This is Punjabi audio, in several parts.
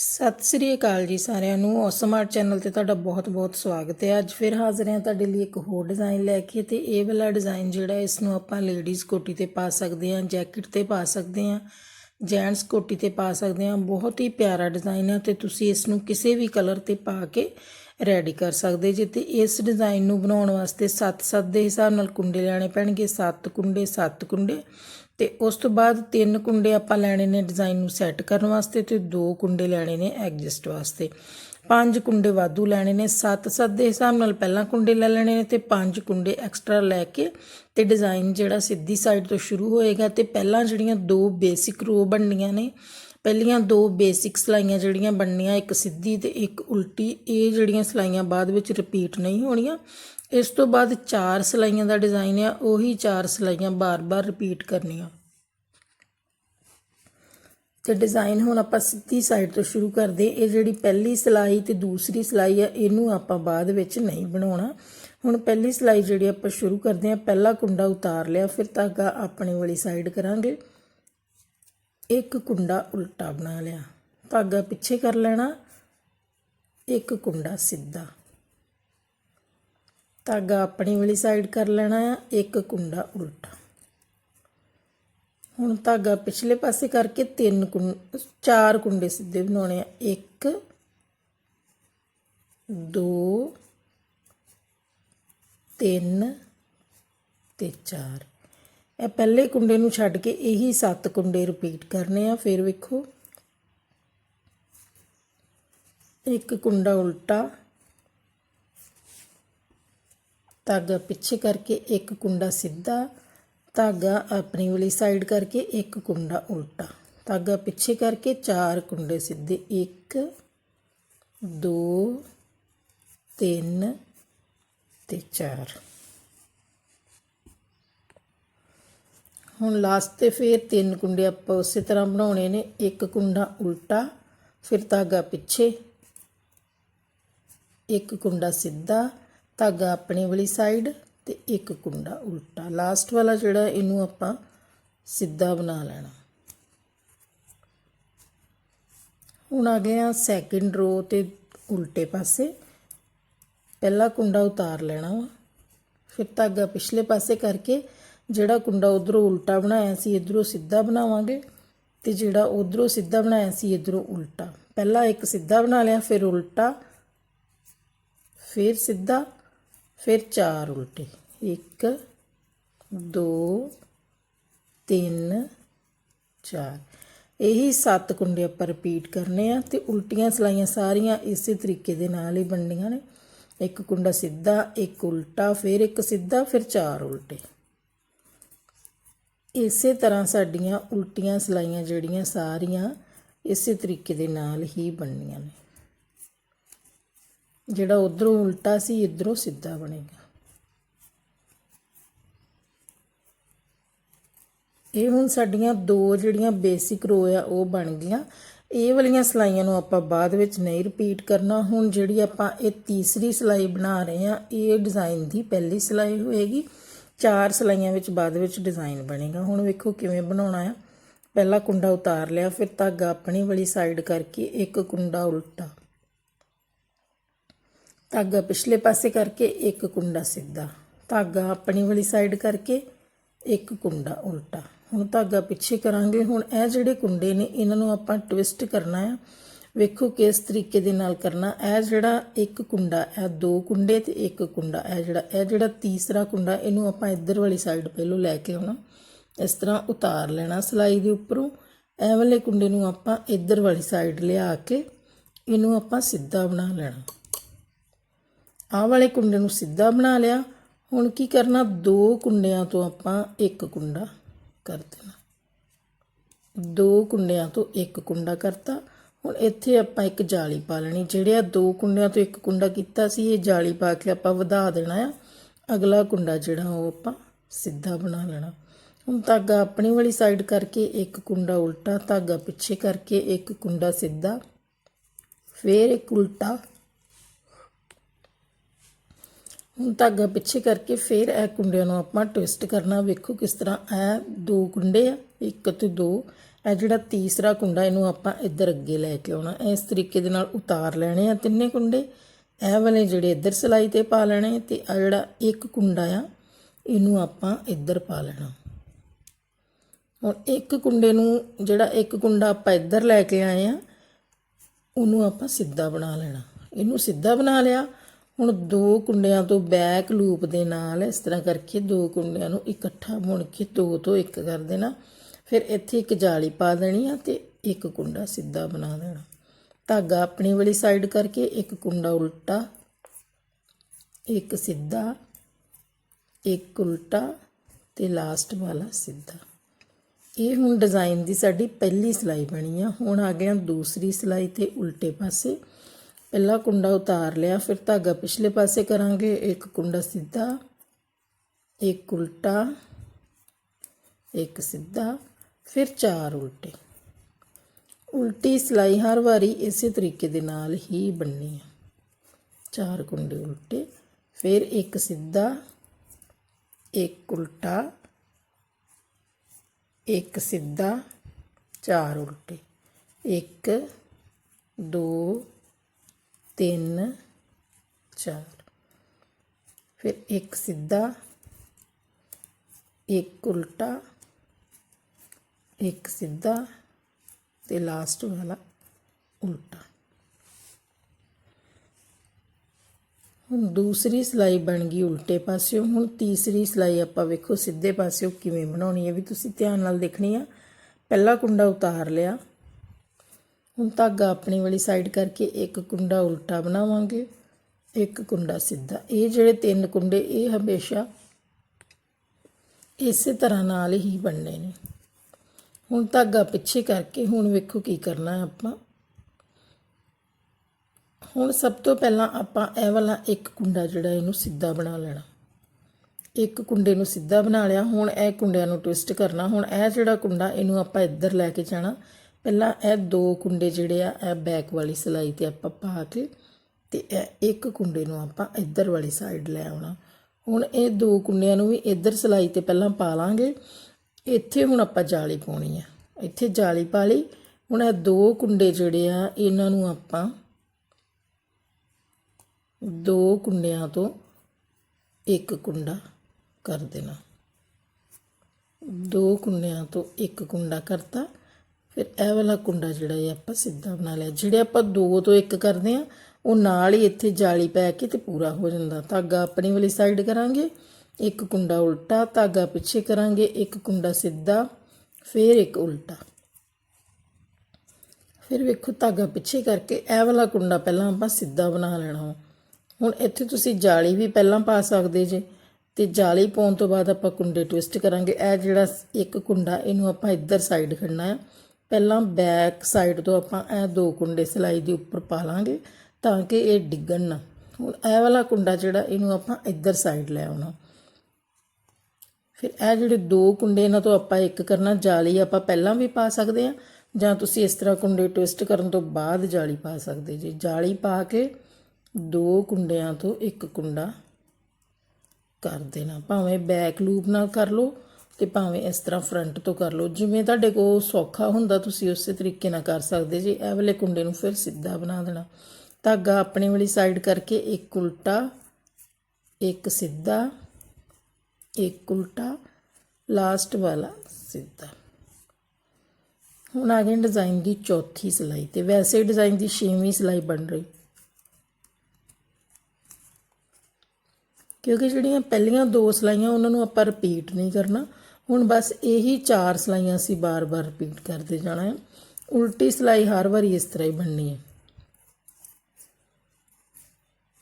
ਸਤਿ ਸ੍ਰੀ ਅਕਾਲ ਜੀ ਸਾਰਿਆਂ ਨੂੰ। ਔਸਮ ਆਰਟ ਚੈਨਲ ਤੇ ਤੁਹਾਡਾ ਬਹੁਤ-ਬਹੁਤ ਸਵਾਗਤ ਹੈ। ਅੱਜ ਫਿਰ ਹਾਜ਼ਰ ਹਾਂ ਤੁਹਾਡੇ ਲਈ ਇੱਕ ਹੋਰ ਡਿਜ਼ਾਈਨ ਲੈ ਕੇ ਤੇ ਇਹ ਵਾਲਾ ਡਿਜ਼ਾਈਨ ਜਿਹੜਾ ਇਸ ਨੂੰ ਆਪਾਂ ਲੇਡੀਜ਼ ਕੋਟੀ ਤੇ ਪਾ ਸਕਦੇ ਹਾਂ ਜੈਕਟ ਤੇ ਪਾ ਸਕਦੇ ਹਾਂ ਜੈਂਟਸ ਕੋਟੀ ਤੇ ਪਾ ਸਕਦੇ ਹਾਂ। ਬਹੁਤ ਹੀ ਪਿਆਰਾ ਡਿਜ਼ਾਈਨ ਹੈ ਤੇ ਤੁਸੀਂ ਇਸ ਨੂੰ ਕਿਸੇ ਵੀ ਕਲਰ ਤੇ ਪਾ ਕੇ ਰੈਡੀ ਕਰ ਸਕਦੇ ਜੇ ਤੇ ਇਸ ਡਿਜ਼ਾਈਨ ਨੂੰ ਬਣਾਉਣ ਵਾਸਤੇ 7-7 ਦੇ ਹਿਸਾਬ ਨਾਲ ਕੁੰਡੇ ਲੈਣੇ ਪੈਣਗੇ। 7 ਕੁੰਡੇ 7 ਕੁੰਡੇ। ਤੇ ਉਸ ਤੋਂ ਬਾਅਦ ਤਿੰਨ ਕੁੰਡੇ ਆਪਾਂ ਲੈਣੇ ਨੇ ਡਿਜ਼ਾਈਨ ਨੂੰ ਸੈੱਟ ਕਰਨ ਵਾਸਤੇ ਤੇ ਦੋ ਕੁੰਡੇ ਲੈਣੇ ਨੇ ਐਡਜਸਟ ਵਾਸਤੇ। ਪੰਜ ਕੁੰਡੇ ਵਾਧੂ ਲੈਣੇ ਨੇ 7-7 ਦੇ ਹਿਸਾਬ ਨਾਲ ਪਹਿਲਾਂ ਕੁੰਡੇ ਲੈ ਲੈਣੇ ਨੇ ਤੇ ਪੰਜ ਕੁੰਡੇ ਐਕਸਟਰਾ ਲੈ ਕੇ ਤੇ ਡਿਜ਼ਾਈਨ ਜਿਹੜਾ ਸਿੱਧੀ ਸਾਈਡ ਤੋਂ ਸ਼ੁਰੂ ਹੋਏਗਾ ਤੇ ਪਹਿਲਾਂ ਜਿਹੜੀਆਂ ਦੋ ਬੇਸਿਕ ਰੋ ਬਣਨੀਆਂ ਨੇ, ਪਹਿਲੀਆਂ ਦੋ ਬੇਸਿਕ ਸਲਾਈਆਂ ਜਿਹੜੀਆਂ ਬਣਨੀਆਂ, ਇੱਕ ਸਿੱਧੀ ਤੇ ਇੱਕ ਉਲਟੀ, ਇਹ ਜਿਹੜੀਆਂ ਸਲਾਈਆਂ ਬਾਅਦ ਵਿੱਚ ਰਿਪੀਟ ਨਹੀਂ ਹੋਣੀਆਂ। ਇਸ ਤੋਂ ਬਾਅਦ ਚਾਰ ਸਲਾਈਆਂ ਦਾ ਡਿਜ਼ਾਈਨ ਆ, ਉਹੀ ਚਾਰ ਸਲਾਈਆਂ ਬਾਰ-ਬਾਰ ਰਿਪੀਟ ਕਰਨੀਆਂ। ਤੇ ਡਿਜ਼ਾਈਨ ਹੁਣ ਆਪਾਂ ਸਿੱਧੀ ਸਾਈਡ ਤੋਂ ਸ਼ੁਰੂ ਕਰਦੇ ਇਹ ਜਿਹੜੀ ਪਹਿਲੀ ਸਲਾਈ ਤੇ ਦੂਸਰੀ ਸਲਾਈ ਆ, ਇਹਨੂੰ ਆਪਾਂ ਬਾਅਦ ਵਿੱਚ ਨਹੀਂ ਬਣਾਉਣਾ। ਹੁਣ ਪਹਿਲੀ ਸਲਾਈ ਜਿਹੜੀ ਆਪਾਂ ਸ਼ੁਰੂ ਕਰਦੇ ਆ ਪਹਿਲਾ ਕੁੰਡਾ ਉਤਾਰ ਲਿਆ, ਫਿਰ ਧਾਗਾ ਆਪਣੇ ਵਾਲੀ ਸਾਈਡ ਕਰਾਂਗੇ। ਇੱਕ ਕੁੰਡਾ ਉਲਟਾ ਬਣਾ ਲਿਆ ਧਾਗਾ ਪਿੱਛੇ ਕਰ ਲੈਣਾ, ਇੱਕ ਕੁੰਡਾ ਸਿੱਧਾ। ਧਾਗਾ ਆਪਣੀ ਵਾਲੀ ਸਾਈਡ ਕਰ ਲੈਣਾ ਆ, ਇੱਕ ਕੁੰਡਾ ਉਲਟਾ। ਹੁਣ ਧਾਗਾ ਪਿਛਲੇ ਪਾਸੇ ਕਰਕੇ ਤਿੰਨ ਕੁੰ, ਚਾਰ ਕੁੰਡੇ ਸਿੱਧੇ ਬਣਾਉਣੇ ਆ। ਇੱਕ, ਦੋ, ਤਿੰਨ ਤੇ ਚਾਰ। ਇਹ ਪਹਿਲੇ ਕੁੰਡੇ ਨੂੰ ਛੱਡ ਕੇ ਇਹੀ ਸੱਤ ਕੁੰਡੇ ਰਿਪੀਟ ਕਰਨੇ ਆ, ਫਿਰ ਵੇਖੋ। ਇੱਕ ਕੁੰਡਾ ਉਲਟਾ ਧਾਗਾ ਪਿੱਛੇ ਕਰਕੇ ਇੱਕ ਕੁੰਡਾ ਸਿੱਧਾ, ਧਾਗਾ ਆਪਣੀ ਵਾਲੀ ਸਾਈਡ ਕਰਕੇ ਇੱਕ ਕੁੰਡਾ ਉਲਟਾ। ਧਾਗਾ ਪਿੱਛੇ ਕਰਕੇ ਚਾਰ ਕੁੰਡੇ ਸਿੱਧੇ। 1 2 3 ਤੇ 4 ਹੁਣ ਲਾਸਟ ਤੇ ਫੇਰ ਤਿੰਨ ਕੁੰਡੇ ਆਪਾਂ ਉਸੇ ਤਰ੍ਹਾਂ ਬਣਾਉਣੇ ਨੇ। ਇੱਕ ਕੁੰਡਾ ਉਲਟਾ, ਫਿਰ ਧਾਗਾ ਪਿੱਛੇ। ਇੱਕ ਕੁੰਡਾ ਸਿੱਧਾ ਧਾਗਾ ਆਪਣੇ ਵਾਲੀ ਸਾਈਡ ਤੇ ਇੱਕ ਕੁੰਡਾ ਉਲਟਾ। ਲਾਸਟ ਵਾਲਾ ਜਿਹੜਾ ਇਹਨੂੰ ਆਪਾਂ ਸਿੱਧਾ ਬਣਾ ਲੈਣਾ। ਹੁਣ ਆ ਗਏ ਆ ਸੈਕਿੰਡ ਰੋ ਤੇ ਉਲਟੇ ਪਾਸੇ। ਪਹਿਲਾ ਕੁੰਡਾ ਉਤਾਰ ਲੈਣਾ ਵਾ। ਫਿਰ ਧਾਗਾ ਪਿਛਲੇ ਪਾਸੇ ਕਰਕੇ ਜਿਹੜਾ ਕੁੰਡਾ ਉਧਰੋਂ ਉਲਟਾ ਬਣਾਇਆ ਸੀ, ਇਧਰੋਂ ਸਿੱਧਾ ਬਣਾਵਾਂਗੇ ਤੇ ਜਿਹੜਾ ਉਧਰੋਂ ਸਿੱਧਾ ਬਣਾਇਆ ਸੀ, ਇਧਰੋਂ ਉਲਟਾ। ਪਹਿਲਾਂ ਇੱਕ ਸਿੱਧਾ ਬਣਾ ਲਿਆ, ਫਿਰ ਉਲਟਾ, ਫਿਰ ਸਿੱਧਾ। ਫਿਰ ਚਾਰ ਉਲਟੇ। 1 2 3 4 ਇਹੀ ਸੱਤ ਕੁੰਡੇ ਆਪਾਂ ਰਿਪੀਟ ਕਰਨੇ ਆ ਤੇ ਉਲਟੀਆਂ ਸਲਾਈਆਂ ਸਾਰੀਆਂ ਇਸੇ ਤਰੀਕੇ ਦੇ ਨਾਲ ਹੀ ਬਣਨੀਆਂ ਨੇ। ਇੱਕ ਕੁੰਡਾ ਸਿੱਧਾ, ਇੱਕ ਉਲਟਾ, ਫਿਰ ਇੱਕ ਸਿੱਧਾ, ਫਿਰ ਚਾਰ ਉਲਟੇ। ਇਸੇ ਤਰ੍ਹਾਂ ਸਾਡੀਆਂ ਉਲਟੀਆਂ ਸਲਾਈਆਂ ਜਿਹੜੀਆਂ ਸਾਰੀਆਂ ਇਸੇ ਤਰੀਕੇ ਦੇ ਨਾਲ ਹੀ ਬਣਨੀਆਂ ਨੇ। ਜਿਹੜਾ ਉਧਰੋਂ ਉਲਟਾ ਸੀ, ਇਧਰੋਂ ਸਿੱਧਾ ਬਣੇਗਾ। ਇਹ ਹੁਣ ਸਾਡੀਆਂ ਦੋ ਜਿਹੜੀਆਂ ਬੇਸਿਕ ਰੋ ਆ, ਉਹ ਬਣ ਗਈਆਂ। ਇਹ ਵਾਲੀਆਂ ਸਲਾਈਆਂ ਨੂੰ ਆਪਾਂ ਬਾਅਦ ਵਿੱਚ ਨਹੀਂ ਰਿਪੀਟ ਕਰਨਾ। ਹੁਣ ਜਿਹੜੀ ਆਪਾਂ ਇਹ ਤੀਸਰੀ ਸਲਾਈ ਬਣਾ ਰਹੇ ਆ ਇਹ ਡਿਜ਼ਾਈਨ ਦੀ ਪਹਿਲੀ ਸਲਾਈ ਹੋਏਗੀ। ਚਾਰ ਸਲਾਈਆਂ ਵਿੱਚ ਬਾਅਦ ਵਿੱਚ ਡਿਜ਼ਾਈਨ ਬਣੇਗਾ। ਹੁਣ ਵੇਖੋ ਕਿਵੇਂ ਬਣਾਉਣਾ ਆ। ਪਹਿਲਾ ਕੁੰਡਾ ਉਤਾਰ ਲਿਆ, ਫਿਰ ਧਾਗਾ ਆਪਣੀ ਵਾਲੀ ਸਾਈਡ ਕਰਕੇ ਇੱਕ ਕੁੰਡਾ ਉਲਟਾ। ਧਾਗਾ ਪਿਛਲੇ ਪਾਸੇ ਕਰਕੇ ਇੱਕ ਕੁੰਡਾ ਸਿੱਧਾ, ਧਾਗਾ ਆਪਣੀ ਵਾਲੀ ਸਾਈਡ ਕਰਕੇ ਇੱਕ ਕੁੰਡਾ ਉਲਟਾ। ਹੁਣ ਧਾਗਾ ਪਿੱਛੇ ਕਰਾਂਗੇ, ਹੁਣ ਇਹ ਜਿਹੜੇ ਕੁੰਡੇ ਨੇ, ਇਹਨਾਂ ਨੂੰ ਆਪਾਂ ਟਵਿਸਟ ਕਰਨਾ ਆ। ਵੇਖੋ ਕਿਸ ਤਰੀਕੇ ਦੇ ਨਾਲ ਕਰਨਾ। ਇਹ ਜਿਹੜਾ ਇੱਕ ਕੁੰਡਾ, ਇਹ ਦੋ ਕੁੰਡੇ ਤੇ ਇੱਕ ਕੁੰਡਾ, ਇਹ ਜਿਹੜਾ ਇਹ ਜਿਹੜਾ ਤੀਸਰਾ ਕੁੰਡਾ, ਇਹਨੂੰ ਆਪਾਂ ਇੱਧਰ ਵਾਲੀ ਸਾਈਡ ਪਹਿਲੋਂ ਲੈ ਕੇ ਆਉਣਾ। ਇਸ ਤਰ੍ਹਾਂ ਉਤਾਰ ਲੈਣਾ ਸਲਾਈ ਦੇ ਉੱਪਰੋਂ। ਇਹ ਵਾਲੇ ਕੁੰਡੇ ਨੂੰ ਆਪਾਂ ਇੱਧਰ ਵਾਲੀ ਸਾਈਡ ਲਿਆ ਕੇ ਇਹਨੂੰ ਆਪਾਂ ਸਿੱਧਾ ਬਣਾ ਲੈਣਾ। ਆਹ ਵਾਲੇ ਕੁੰਡੇ ਨੂੰ ਸਿੱਧਾ ਬਣਾ ਲਿਆ। ਹੁਣ ਕੀ ਕਰਨਾ? ਦੋ ਕੁੰਡਿਆਂ ਤੋਂ ਆਪਾਂ ਇੱਕ ਕੁੰਡਾ ਕਰ ਦੇਣਾ। ਦੋ ਕੁੰਡਿਆਂ ਤੋਂ ਇੱਕ ਕੁੰਡਾ ਕਰਤਾ। ਹੁਣ ਇੱਥੇ ਆਪਾਂ ਇੱਕ ਜਾਲੀ ਪਾ ਲੈਣੀ। ਜਿਹੜਿਆ ਦੋ ਕੁੰਡਿਆਂ ਤੋਂ ਇੱਕ ਕੁੰਡਾ ਕੀਤਾ ਸੀ, ਇਹ ਜਾਲੀ ਪਾ ਕੇ ਆਪਾਂ ਵਧਾ ਦੇਣਾ ਆ। ਅਗਲਾ ਕੁੰਡਾ ਜਿਹੜਾ ਉਹ ਆਪਾਂ ਸਿੱਧਾ ਬਣਾ ਲੈਣਾ। ਹੁਣ ਧਾਗਾ ਆਪਣੀ ਵਾਲੀ ਸਾਈਡ ਕਰਕੇ ਇੱਕ ਕੁੰਡਾ ਉਲਟਾ, ਧਾਗਾ ਪਿੱਛੇ ਕਰਕੇ ਇੱਕ ਕੁੰਡਾ ਸਿੱਧਾ। ਫੇਰ ਇੱਕ ਉਲਟਾ ਹੁਣ ਧਾਗਾ ਪਿੱਛੇ ਕਰਕੇ ਫਿਰ ਇਹ ਕੁੰਡਿਆਂ ਨੂੰ ਆਪਾਂ ਟਵਿਸਟ ਕਰਨਾ। ਵੇਖੋ ਕਿਸ ਤਰ੍ਹਾਂ ਇਹ ਦੋ ਕੁੰਡੇ ਆ, ਇੱਕ ਤੇ ਦੋ। ਇਹ ਜਿਹੜਾ ਤੀਸਰਾ ਕੁੰਡਾ ਇਹਨੂੰ ਆਪਾਂ ਇੱਧਰ ਅੱਗੇ ਲੈ ਕੇ ਆਉਣਾ। ਇਸ ਤਰੀਕੇ ਦੇ ਨਾਲ ਉਤਾਰ ਲੈਣੇ ਆ ਤਿੰਨੇ ਕੁੰਡੇ। ਇਹ ਵਾਲੇ ਜਿਹੜੇ ਇੱਧਰ ਸਲਾਈ ਤੇ ਪਾ ਲੈਣੇ ਤੇ ਆ ਜਿਹੜਾ ਇੱਕ ਕੁੰਡਾ ਆ, ਇਹਨੂੰ ਆਪਾਂ ਇੱਧਰ ਪਾ ਲੈਣਾ। ਹੁਣ ਇੱਕ ਕੁੰਡੇ ਨੂੰ ਜਿਹੜਾ ਇੱਕ ਕੁੰਡਾ ਆਪਾਂ ਇੱਧਰ ਲੈ ਕੇ ਆਏ ਆ, ਉਹਨੂੰ ਆਪਾਂ ਸਿੱਧਾ ਬਣਾ ਲੈਣਾ। ਇਹਨੂੰ ਸਿੱਧਾ ਬਣਾ ਲਿਆ। ਹੁਣ ਦੋ ਕੁੰਡਿਆਂ ਤੋਂ ਬੈਕ ਲੂਪ ਦੇ ਨਾਲ ਇਸ ਤਰ੍ਹਾਂ ਕਰਕੇ ਦੋ ਕੁੰਡਿਆਂ ਨੂੰ ਇਕੱਠਾ ਬੁਣ ਕੇ ਦੋ ਤੋਂ ਇੱਕ ਕਰ ਦੇਣਾ। ਫਿਰ ਇੱਥੇ ਇੱਕ ਜਾਲੀ ਪਾ ਦੇਣੀ ਆ ਤੇ ਇੱਕ ਕੁੰਡਾ ਸਿੱਧਾ ਬਣਾ ਦੇਣਾ। ਧਾਗਾ ਆਪਣੀ ਵਾਲੀ ਸਾਈਡ ਕਰਕੇ ਇੱਕ ਕੁੰਡਾ ਉਲਟਾ, ਇੱਕ ਸਿੱਧਾ, ਇੱਕ ਉਲਟਾ ਤੇ ਲਾਸਟ ਵਾਲਾ ਸਿੱਧਾ। ਇਹ ਹੁਣ ਡਿਜ਼ਾਈਨ ਦੀ ਸਾਡੀ ਪਹਿਲੀ ਸਿਲਾਈ ਬਣੀ ਆ। ਹੁਣ ਆ ਗਿਆ ਦੂਸਰੀ ਸਿਲਾਈ ਤੇ ਉਲਟੇ ਪਾਸੇ। ਪਹਿਲਾ ਕੁੰਡਾ ਉਤਾਰ ਲਿਆ, ਫਿਰ ਧਾਗਾ ਪਿਛਲੇ ਪਾਸੇ ਕਰਾਂਗੇ, ਇੱਕ ਕੁੰਡਾ ਸਿੱਧਾ, ਇੱਕ ਉਲਟਾ, ਇੱਕ ਸਿੱਧਾ, ਫਿਰ ਚਾਰ ਉਲਟੇ। ਉਲਟੀ ਸਿਲਾਈ ਹਰ ਵਾਰੀ ਇਸੇ ਤਰੀਕੇ ਦੇ ਨਾਲ ਹੀ ਬਣਨੀ ਹੈ ਚਾਰ ਕੁੰਡੇ ਉਲਟੇ, ਫਿਰ ਇੱਕ ਸਿੱਧਾ, ਇੱਕ ਉਲਟਾ, ਇੱਕ ਸਿੱਧਾ, ਚਾਰ ਉਲਟੇ। ਇੱਕ, ਦੋ ਤਿੰਨ, ਚਾਰ। ਫਿਰ ਇੱਕ ਸਿੱਧਾ, ਇੱਕ ਉਲਟਾ, ਇੱਕ ਸਿੱਧਾ ਤੇ ਲਾਸਟ ਵਾਲਾ ਉਲਟਾ। ਹੁਣ ਦੂਸਰੀ ਸਿਲਾਈ ਬਣ ਗਈ ਉਲਟੇ ਪਾਸਿਓਂ। ਹੁਣ ਤੀਸਰੀ ਸਿਲਾਈ ਆਪਾਂ ਵੇਖੋ ਸਿੱਧੇ ਪਾਸਿਓਂ ਕਿਵੇਂ ਬਣਾਉਣੀ ਹੈ ਵੀ ਤੁਸੀਂ ਧਿਆਨ ਨਾਲ ਦੇਖਣੀ ਆ। ਪਹਿਲਾ ਕੁੰਡਾ ਉਤਾਰ ਲਿਆ। ਹੁਣ ਧਾਗਾ ਆਪਣੀ ਵਾਲੀ ਸਾਈਡ ਕਰਕੇ ਇੱਕ ਕੁੰਡਾ ਉਲਟਾ ਬਣਾਵਾਂਗੇ, ਇੱਕ ਕੁੰਡਾ ਸਿੱਧਾ। ਇਹ ਜਿਹੜੇ ਤਿੰਨ ਕੁੰਡੇ, ਇਹ ਹਮੇਸ਼ਾ ਇਸੇ ਤਰ੍ਹਾਂ ਨਾਲ ਹੀ ਬਣਨੇ ਨੇ। ਹੁਣ ਧਾਗਾ ਪਿੱਛੇ ਕਰਕੇ ਹੁਣ ਵੇਖੋ ਕੀ ਕਰਨਾ ਹੈ ਆਪਾਂ। ਹੁਣ ਸਭ ਤੋਂ ਪਹਿਲਾਂ ਆਪਾਂ ਇਹ ਵਾਲਾ ਇੱਕ ਕੁੰਡਾ ਜਿਹੜਾ ਇਹਨੂੰ ਸਿੱਧਾ ਬਣਾ ਲੈਣਾ। ਇੱਕ ਕੁੰਡੇ ਨੂੰ ਸਿੱਧਾ ਬਣਾ ਲਿਆ, ਹੁਣ ਇਹ ਕੁੰਡਿਆਂ ਨੂੰ ਟਵਿਸਟ ਕਰਨਾ। ਹੁਣ ਇਹ ਜਿਹੜਾ ਕੁੰਡਾ, ਇਹਨੂੰ ਆਪਾਂ ਇੱਧਰ ਲੈ ਕੇ ਜਾਣਾ। ਪਹਿਲਾਂ ਇਹ ਦੋ ਕੁੰਡੇ ਜਿਹੜੇ ਆ, ਇਹ ਬੈਕ ਵਾਲੀ ਸਿਲਾਈ ਤੇ ਆਪਾਂ ਪਾ ਕੇ ਤੇ ਇਹ ਇੱਕ ਕੁੰਡੇ ਨੂੰ ਆਪਾਂ ਇੱਧਰ ਵਾਲੀ ਸਾਈਡ ਲੈ ਆਉਣਾ। ਹੁਣ ਇਹ ਦੋ ਕੁੰਡਿਆਂ ਨੂੰ ਵੀ ਇੱਧਰ ਸਿਲਾਈ ਤੇ ਪਹਿਲਾਂ ਪਾ ਲਾਂਗੇ। ਇੱਥੇ ਹੁਣ ਆਪਾਂ ਜਾਲੀ ਪਾਉਣੀ ਆ। ਇੱਥੇ ਜਾਲੀ ਪਾ ਲਈ। ਹੁਣ ਇਹ ਦੋ ਕੁੰਡੇ ਜਿਹੜੇ ਆ, ਇਹਨਾਂ ਨੂੰ ਆਪਾਂ ਦੋ ਕੁੰਡਿਆਂ ਤੋਂ ਇੱਕ ਕੁੰਡਾ ਕਰ ਦੇਣਾ। ਦੋ ਕੁੰਡਿਆਂ ਤੋਂ ਇੱਕ ਕੁੰਡਾ ਕਰਤਾ। ਫਿਰ ਇਹ ਵਾਲਾ ਕੁੰਡਾ ਜਿਹੜਾ ਇਹ ਆਪਾਂ ਸਿੱਧਾ ਬਣਾ ਲਿਆ। ਜਿਹੜੇ ਆਪਾਂ ਦੋ ਤੋਂ ਇੱਕ ਕਰਦੇ ਆ ਉਹ ਨਾਲ ਹੀ ਇੱਥੇ ਜਾਲੀ ਪੈ ਕੇ ਤੇ ਪੂਰਾ ਹੋ ਜਾਂਦਾ। ਧਾਗਾ ਆਪਣੀ ਵਾਲੀ ਸਾਈਡ ਕਰਾਂਗੇ, ਇੱਕ ਕੁੰਡਾ ਉਲਟਾ, ਧਾਗਾ ਪਿੱਛੇ ਕਰਾਂਗੇ, ਇੱਕ ਕੁੰਡਾ ਸਿੱਧਾ, ਫਿਰ ਇੱਕ ਉਲਟਾ। ਫਿਰ ਵੇਖੋ ਧਾਗਾ ਪਿੱਛੇ ਕਰਕੇ ਇਹ ਵਾਲਾ ਕੁੰਡਾ ਪਹਿਲਾਂ ਆਪਾਂ ਸਿੱਧਾ ਬਣਾ ਲੈਣਾ ਹੁਣ ਇੱਥੇ ਤੁਸੀਂ ਜਾਲੀ ਵੀ ਪਹਿਲਾਂ ਪਾ ਸਕਦੇ ਜੇ, ਤੇ ਜਾਲੀ ਪਾਉਣ ਤੋਂ ਬਾਅਦ ਆਪਾਂ ਕੁੰਡੇ ਟਵਿਸਟ ਕਰਾਂਗੇ। ਇਹ ਜਿਹੜਾ ਇੱਕ ਕੁੰਡਾ, ਇਹਨੂੰ ਆਪਾਂ ਇੱਧਰ ਸਾਈਡ ਖੜਨਾ ਹੈ ਪਹਿਲਾਂ ਬੈਕ ਸਾਈਡ ਤੋਂ ਆਪਾਂ ਇਹ ਦੋ ਕੁੰਡੇ ਸਿਲਾਈ ਦੇ ਉੱਪਰ ਪਾ ਲਾਂਗੇ ਤਾਂ ਕਿ ਇਹ ਡਿੱਗਣ ਨਾ। ਹੁਣ ਇਹ ਵਾਲਾ ਕੁੰਡਾ ਜਿਹੜਾ ਇਹਨੂੰ ਆਪਾਂ ਇੱਧਰ ਸਾਈਡ ਲੈ ਆਉਣਾ। ਫਿਰ ਇਹ ਜਿਹੜੇ ਦੋ ਕੁੰਡੇ ਇਹਨਾਂ ਤੋਂ ਆਪਾਂ ਇੱਕ ਕਰਨਾ, ਜਾਲੀ ਆਪਾਂ ਪਹਿਲਾਂ ਵੀ ਪਾ ਸਕਦੇ ਆ ਜਾਂ ਤੁਸੀਂ ਇਸ ਤਰ੍ਹਾਂ ਕੁੰਡੇ ਟਵਿਸਟ ਕਰਨ ਤੋਂ ਬਾਅਦ ਜਾਲੀ ਪਾ ਸਕਦੇ ਜੀ। ਜਾਲੀ ਪਾ ਕੇ ਦੋ ਕੁੰਡਿਆਂ ਤੋਂ ਇੱਕ ਕੁੰਡਾ ਕਰ ਦੇਣਾ। ਭਾਵੇਂ ਬੈਕ ਲੂਪ ਨਾਲ ਕਰ ਲਓ ਤੇ ਭਾਵੇਂ ਇਸ ਤਰ੍ਹਾਂ ਫਰੰਟ ਤੋਂ ਕਰ ਲਓ। ਜਿਵੇਂ ਤੁਹਾਡੇ ਕੋਲ ਸੌਖਾ ਹੁੰਦਾ, ਤੁਸੀਂ ਉਸੇ ਤਰੀਕੇ ਨਾਲ ਕਰ ਸਕਦੇ ਜੀ। ਇਹ ਵਾਲੇ ਕੁੰਡੇ ਨੂੰ ਫਿਰ ਸਿੱਧਾ ਬਣਾ ਦੇਣਾ। ਧਾਗਾ ਆਪਣੇ ਵਾਲੀ ਸਾਈਡ ਕਰਕੇ ਇੱਕ ਉਲਟਾ, ਇੱਕ ਸਿੱਧਾ, ਇੱਕ ਉਲਟਾ ਲਾਸਟ ਵਾਲਾ ਸਿੱਧਾ। ਹੁਣ ਆ ਗਈ ਡਿਜ਼ਾਈਨ ਦੀ ਚੌਥੀ ਸਿਲਾਈ ਤੇ ਵੈਸੇ ਡਿਜ਼ਾਈਨ ਦੀ ਛੇਵੀਂ ਸਿਲਾਈ ਬਣ ਰਹੀ। ਕਿਉਂਕਿ ਜਿਹੜੀਆਂ ਪਹਿਲੀਆਂ ਦੋ ਸਿਲਾਈਆਂ, ਉਹਨਾਂ ਨੂੰ ਆਪਾਂ ਰਿਪੀਟ ਨਹੀਂ ਕਰਨਾ। ਹੁਣ ਬਸ ਇਹੀ ਚਾਰ ਸਿਲਾਈਆਂ ਅਸੀਂ ਬਾਰ-ਬਾਰ ਰਿਪੀਟ ਕਰਦੇ ਜਾਣਾ ਹੈ। ਉਲਟੀ ਸਿਲਾਈ ਹਰ ਵਾਰੀ ਇਸ ਤਰ੍ਹਾਂ ਹੀ ਬਣਨੀ ਹੈ।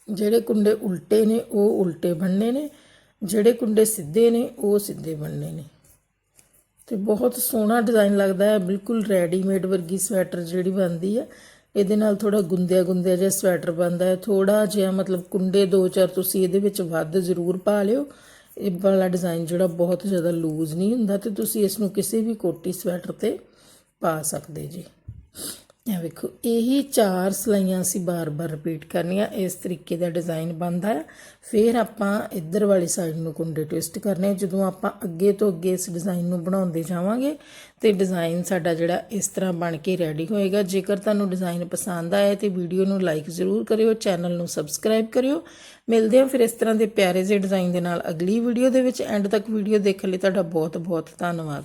ਜਿਹੜੇ ਕੁੰਡੇ ਉਲਟੇ ਨੇ, ਉਹ ਉਲਟੇ ਬਣਨੇ ਨੇ। ਜਿਹੜੇ ਕੁੰਡੇ ਸਿੱਧੇ ਨੇ, ਉਹ ਸਿੱਧੇ ਬਣਨੇ ਨੇ। ਤੇ ਬਹੁਤ ਸੋਹਣਾ ਡਿਜ਼ਾਈਨ ਲੱਗਦਾ ਹੈ। ਬਿਲਕੁਲ ਰੈਡੀਮੇਡ ਵਰਗੀ ਸਵੈਟਰ ਜਿਹੜੀ ਬਣਦੀ ਹੈ, ਇਹਦੇ ਨਾਲ ਥੋੜਾ ਗੁੰਦਿਆ ਗੁੰਦਿਆ ਜਿਹਾ ਸਵੈਟਰ ਬਣਦਾ ਹੈ। ਥੋੜਾ ਜਿਹਾ ਮਤਲਬ ਕੁੰਡੇ ਦੋ ਚਾਰ ਤੁਸੀਂ ਇਹਦੇ ਵਿੱਚ ਵੱਧ ਜ਼ਰੂਰ ਪਾ ਲਿਓ। ਇਹ ਵਾਲਾ ਡਿਜ਼ਾਈਨ ਜਿਹੜਾ ਬਹੁਤ ਜ਼ਿਆਦਾ ਲੂਜ਼ ਨਹੀਂ ਹੁੰਦਾ ਤੇ ਤੁਸੀਂ ਇਸ ਨੂੰ ਕਿਸੇ ਵੀ ਕੋਟੀ ਸਵੈਟਰ ਤੇ ਪਾ ਸਕਦੇ ਜੀ। ਇਹ ਵੇਖੋ, ਇਹੀ ਚਾਰ ਸਲਾਈਆਂ ਅਸੀਂ ਬਾਰ-ਬਾਰ ਰਿਪੀਟ ਕਰਨੀਆਂ, ਇਸ ਤਰੀਕੇ ਦਾ ਡਿਜ਼ਾਈਨ ਬਣਦਾ ਹੈ। ਫਿਰ ਆਪਾਂ ਇੱਧਰ ਵਾਲੀ ਸਾਈਡ ਨੂੰ ਕੁੰਡੇ ਟਵਿਸਟ ਕਰਨੇ ਜਦੋਂ ਆਪਾਂ ਅੱਗੇ ਤੋਂ ਅੱਗੇ ਇਸ ਡਿਜ਼ਾਈਨ ਨੂੰ ਬਣਾਉਂਦੇ ਜਾਵਾਂਗੇ ਤੇ ਡਿਜ਼ਾਈਨ ਸਾਡਾ ਜਿਹੜਾ ਇਸ ਤਰ੍ਹਾਂ ਬਣ ਕੇ ਰੈਡੀ ਹੋਏਗਾ। ਜੇਕਰ ਤੁਹਾਨੂੰ ਡਿਜ਼ਾਈਨ ਪਸੰਦ ਆਇਆ ਤੇ ਵੀਡੀਓ ਨੂੰ ਲਾਈਕ ਜ਼ਰੂਰ ਕਰਿਓ ਚੈਨਲ ਨੂੰ ਸਬਸਕ੍ਰਾਈਬ ਕਰਿਓ। ਮਿਲਦੇ ਹਾਂ ਫਿਰ ਇਸ ਤਰ੍ਹਾਂ ਦੇ ਪਿਆਰੇ ਜਿਹੇ ਡਿਜ਼ਾਈਨ ਦੇ ਨਾਲ ਅਗਲੀ ਵੀਡੀਓ ਦੇ ਵਿੱਚ। ਐਂਡ ਤੱਕ ਵੀਡੀਓ ਦੇਖਣ ਲਈ ਤੁਹਾਡਾ ਬਹੁਤ ਬਹੁਤ ਧੰਨਵਾਦ।